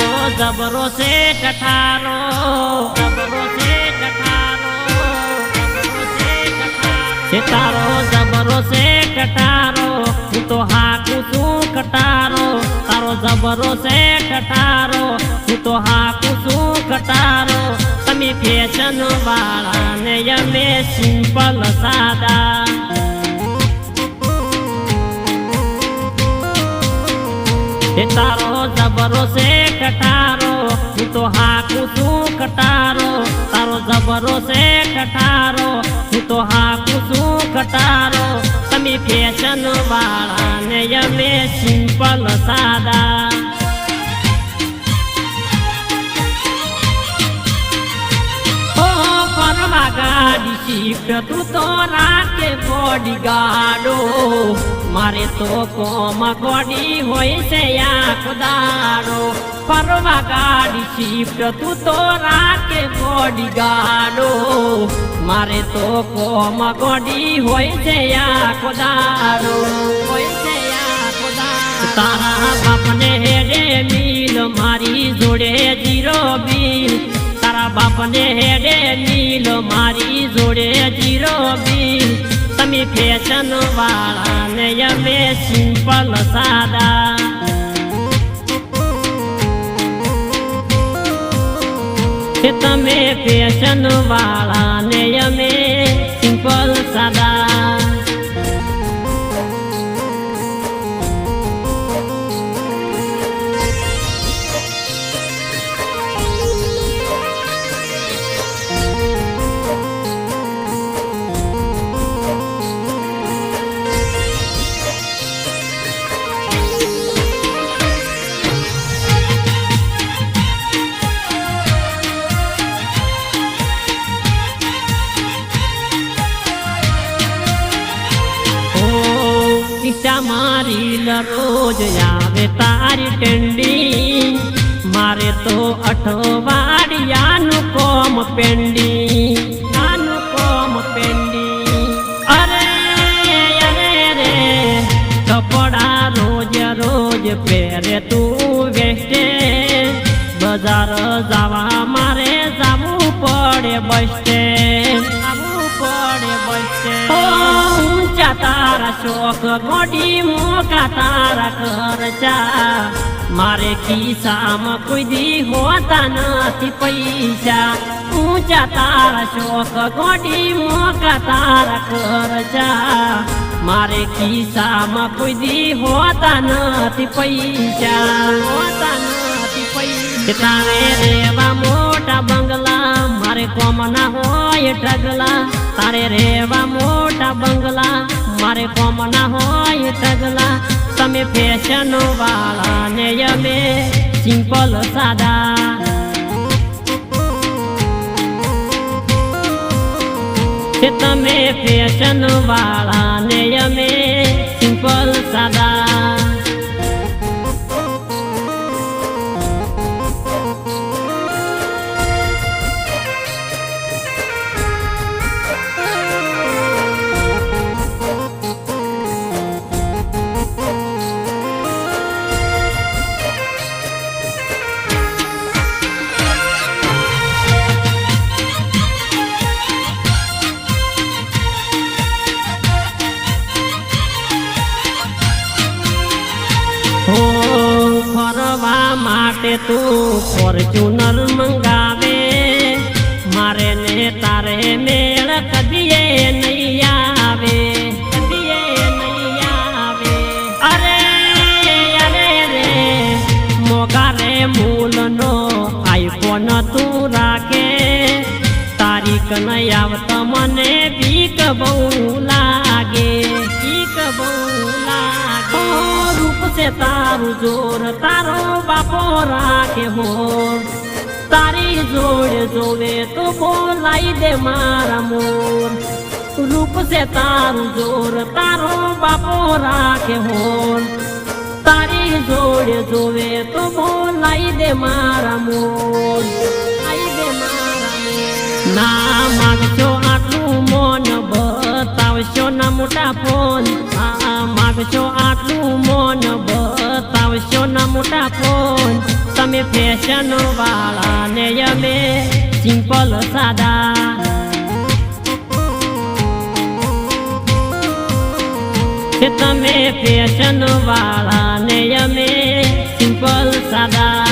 તારો જબરો છે કઠારો જબરો છે. એ તારો જબરો છે કટારો હું તો હાકું છું કટારો. તારો જબરો છે કટારો, હું તો હાકું છું કટારો. તમે ફેશન વાળા ને અમે સિમ્પલ સાદા તારો જબરો છે તો હાકું છું કટારો, તારો જબરો છે કટારો. હું તો હાકું છું કટારો, તમે ફેશન વાળા ને અમે સિમ્પલ સાદા. ગાડી શીખ તું તો રાખે બોડી ગાડો મારે તો કોમ ગોડી હોય છે યા દાડો પરવા ગાડી શિફ્ટ તું તો રાખે ગોડી ગાડો. મારે તો કોમ ગોડી હોય છે યા દાડો હોય છે તારા બાપને હેડે મિલ મારી જોડે જીરો બિલ. તારા બાપને હેડે મિલ મારી જોડે જીરો બિલ. તમે ફેશન વાળા ને અમે સિમ્પલ સાદા તમે ફેશન વાળા ને અમે સિમ્પલ રોજ આવે તારી ટેન્ડી મારે તો અઠવાડિયાનું કોમ પેન્ડી આનું કોમ પેન્ડી અરે અરે રે કપડા રોજ પહેરે તું. તારા શોખ ગોડી મોકા તારા ખર્ચા મારે ખિસ્સામાં કોઈ દી હોતા નથી પૈસા. ઊંચા તારા શોખ ગોડી મોકા તારા ખર્ચા મારે ખિસ્સામાં કોઈ દી હોતા નથી પૈસા. હોતા નથી પૈસા. તારે રેવા મોટા બંગલા, મારે કોમના હોય ઢગલા. તારે રેવા મોટા બંગલા મારે કોમ ના હોય તગલા. તમે ફેશન વાળા ને અમે સિમ્પલ સાદા તમે ફેશન વાળા ને અમે સિમ્પલ સાદા. ફરવા માટે તું ફોર્ચ્યુનર મંગાવે. મારે ને તારે મેળ કદીએ નહીં આવે. કદીએ નહીં આવે. અરે અરે રે આઈફોન તું રાખે. તારીખ નહીં આવતા, મને બીક બહુ લાગે. છે તાર જોર, તારો બાપો રાખે હો તારી જોડે જોવે તો બોલાઈ દે મારા મોર. રૂપ છે તારું જોર, તારો બાપો રાખે હો તારી જોડે જોવે તો બોલાઈ દે મારા મોર. ના માગજો આટલું મોન બતાવશો ના મોટા ફોન. માગશો આટલું મોન, બતાવશો ના મોટા ફોન. તમે ફેશન વાળા ને અમે સિમ્પલ સાદા તમે ફેશન વાળા ને અમે સિમ્પલ સાદા